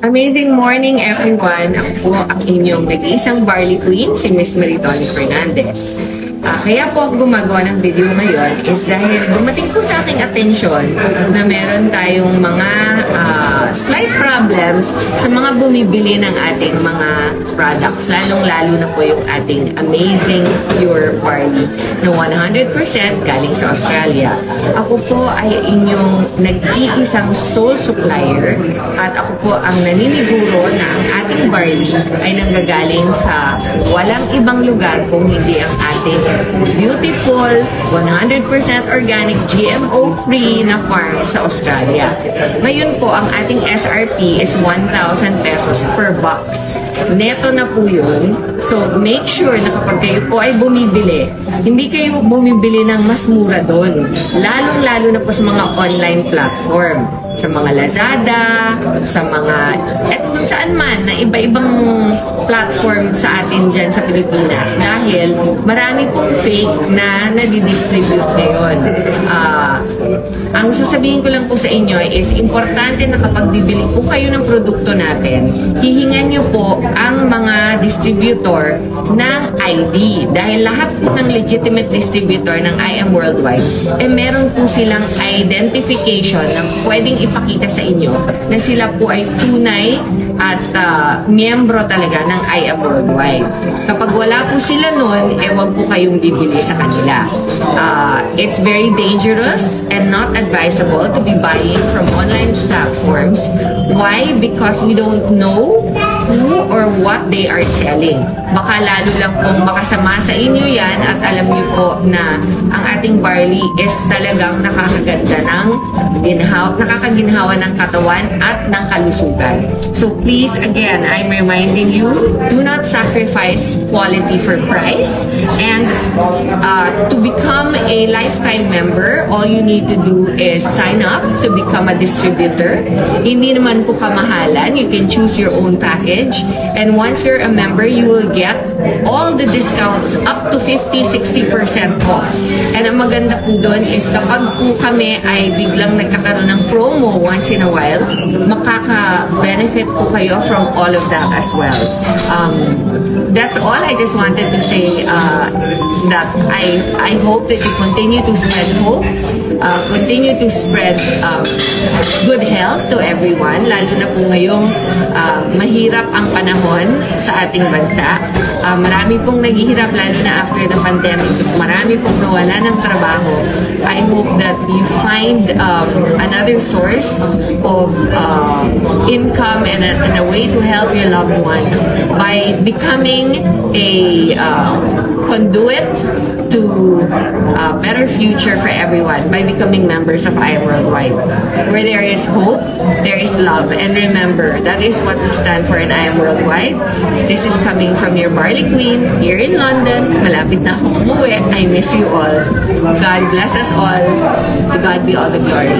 Amazing morning everyone! Ako po ang inyong nag-iisang barley queen, si Miss Maritoni Fernandez. Ah, kaya po ako gumagawa ng video ngayon is dahil dumating po sa aking atensyon na meron tayong mga ah, slight problems sa mga bumibili ng ating mga products, lalong-lalo na po yung ating amazing pure barley na 100% galing sa Australia. Ako po ay inyong nag-iisang sole supplier at ako po ang naniniguro na ang ating barley ay nanggagaling sa walang ibang lugar kung hindi ang ating beautiful, 100% organic, GMO-free na farm sa Australia. Ngayon po, ang ating SRP is 1,000 pesos per box. Neto na po yun. So, make sure na kapag kayo po ay bumibili, hindi kayo bumibili ng mas mura doon. Lalong-lalo na po sa mga online platform sa mga Lazada, sa mga, at kung saan man, na iba-ibang platform sa atin dyan sa Pilipinas. Dahil marami pong fake na nadidistribute ngayon. Ah, ang sasabihin ko lang po sa inyo is importante na kapag bibili po kayo ng produkto natin, hihingan nyo po ang mga distributor ng ID. Dahil lahat po ng legitimate distributor ng I Am Worldwide, eh meron po silang identification na pwedeng ipakita sa inyo na sila po ay tunay at ah, miyembro talaga ng I Am Worldwide. Kapag wala po sila nun, eh wag po kayong bibili sa kanila. Ah, it's very dangerous and not advisable to be buying from online platforms. Why? Because we don't know who or what they are selling. Baka lalo lang pong makasama sa inyo yan at alam niyo po na ang ating barley is talagang nakakaganda ng ginhaw, nakakaginhawa ng katawan at ng kalusugan. So please, again, I'm reminding you, do not sacrifice quality for price. And uh, to become a lifetime member, all you need to do is sign up to become a distributor. Hindi naman po kamahalan. You can choose your own package. And once you're a member, you will get all the discounts up to 50-60% off. And ang maganda po doon is kapag po kami ay biglang nagkakaroon ng promo once in a while, makaka-benefit po kayo from all of that as well. Um, that's all. I just wanted to say uh, that I I hope that you continue to spread hope, uh, continue to spread um, health to everyone, lalo na po ngayong uh, mahirap ang panahon sa ating bansa. Uh, marami pong naghihirap lalo na after the pandemic. Marami pong nawala ng trabaho. I hope that you find um, another source of uh, income and a, and a way to help your loved ones by becoming a uh, conduit to a better future for everyone by becoming members of I Worldwide. Where there is hope, there is love. And remember, that is what we stand for in I Am Worldwide. This is coming from your Barley Queen here in London. Malapit na akong umuwi. I miss you all. God bless us all. To God be all the glory.